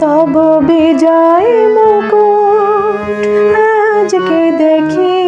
তব বিজয় মুকুট। আজকে দেখি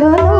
চলো